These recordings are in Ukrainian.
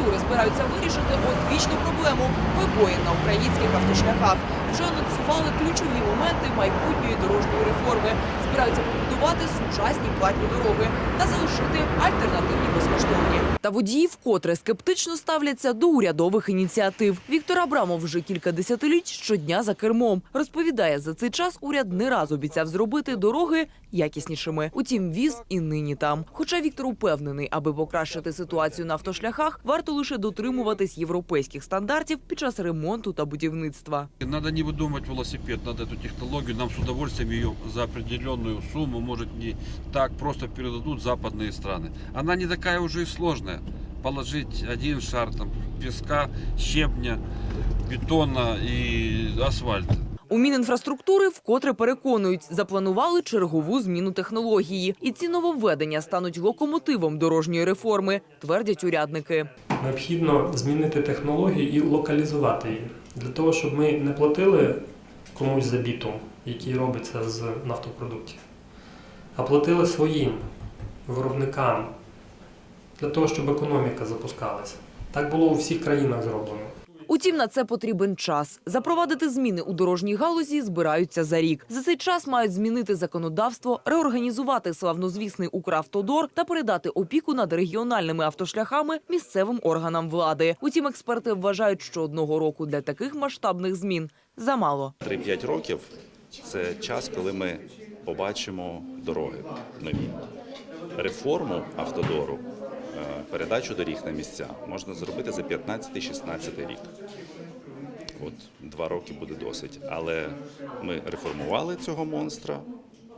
прокуратури збираються вирішити одвічну проблему вибоїн на українських автошляхах. Вже анонсували ключові моменти майбутньої дорожньої реформи. Збираються побудувати сучасні платні дороги та залишити альтернативні безкоштовні Та водії вкотре скептично ставляться до урядових ініціатив. Віктор Абрамов вже кілька десятиліть щодня за кермом. Розповідає, за цей час уряд не раз обіцяв зробити дороги якіснішими. Утім, віз і нині там. Хоча Віктор упевнений, аби покращити ситуацію на автошляхах, варто лише дотримуватись європейських стандартів під час ремонту та будівництва. Надо не выдумывать велосипед, надо эту технологию, нам с удовольствием ее за определенную сумму, может не так просто передадут западные страны. Она не такая уже и сложная. Положить один шар там, песка, щебня, бетона и асфальта. У Мінінфраструктури вкотре переконують, запланували чергову зміну технології, і ці нововведення стануть локомотивом дорожньої реформи, твердять урядники. Необхідно змінити технологію і локалізувати її для того, щоб ми не платили комусь за бітум, який робиться з нафтопродуктів, а платили своїм виробникам для того, щоб економіка запускалася. Так було у всіх країнах зроблено. Утім, на це потрібен час. Запровадити зміни у дорожній галузі збираються за рік. За цей час мають змінити законодавство, реорганізувати славнозвісний Укравтодор та передати опіку над регіональними автошляхами місцевим органам влади. Утім, експерти вважають, що одного року для таких масштабних змін замало. 3-5 років це час, коли ми побачимо дороги нові. Реформу автодору, передачу доріг на місця можна зробити за 15-16 рік. От два роки буде досить. Але ми реформували цього монстра,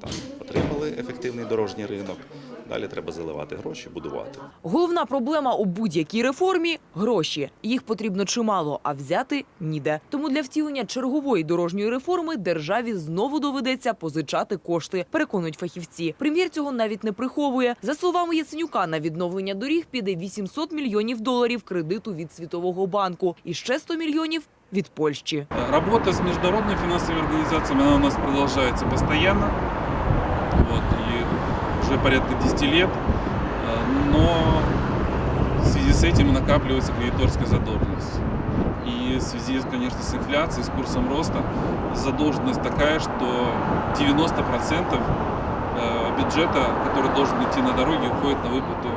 там отримали ефективний дорожній ринок. Далі треба заливати гроші, будувати. Головна проблема у будь-якій реформі гроші. Їх потрібно чимало, а взяти ніде. Тому для втілення чергової дорожньої реформи державі знову доведеться позичати кошти. Переконують фахівці. Прем'єр цього навіть не приховує. За словами Яценюка, на відновлення доріг піде 800 мільйонів доларів кредиту від Світового банку і ще 100 мільйонів від Польщі. Работа с международными финансовыми организациями она у нас. Вот, и уже порядка 10 лет. Э, Но в связи с этим накапливается кредиторская задолженность. И в связи, конечно, с инфляцией, с курсом роста, задолженность такая, что 90% э, бюджета, который должен идти на дороги, уходит на выплату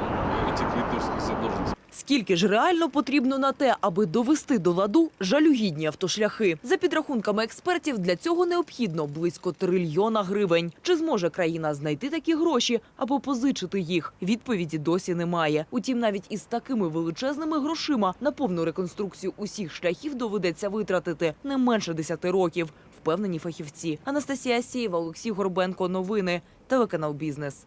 этих кредиторских задолженностей. Скільки ж реально потрібно на те, аби довести до ладу жалюгідні автошляхи? За підрахунками експертів, для цього необхідно близько трильйона гривень. Чи зможе країна знайти такі гроші або позичити їх? Відповіді досі немає. Утім, навіть із такими величезними грошима на повну реконструкцію усіх шляхів доведеться витратити не менше 10 років. Впевнені фахівці. Анастасія Сєєва, Олексій Горбенко. Новини. Телеканал Бізнес.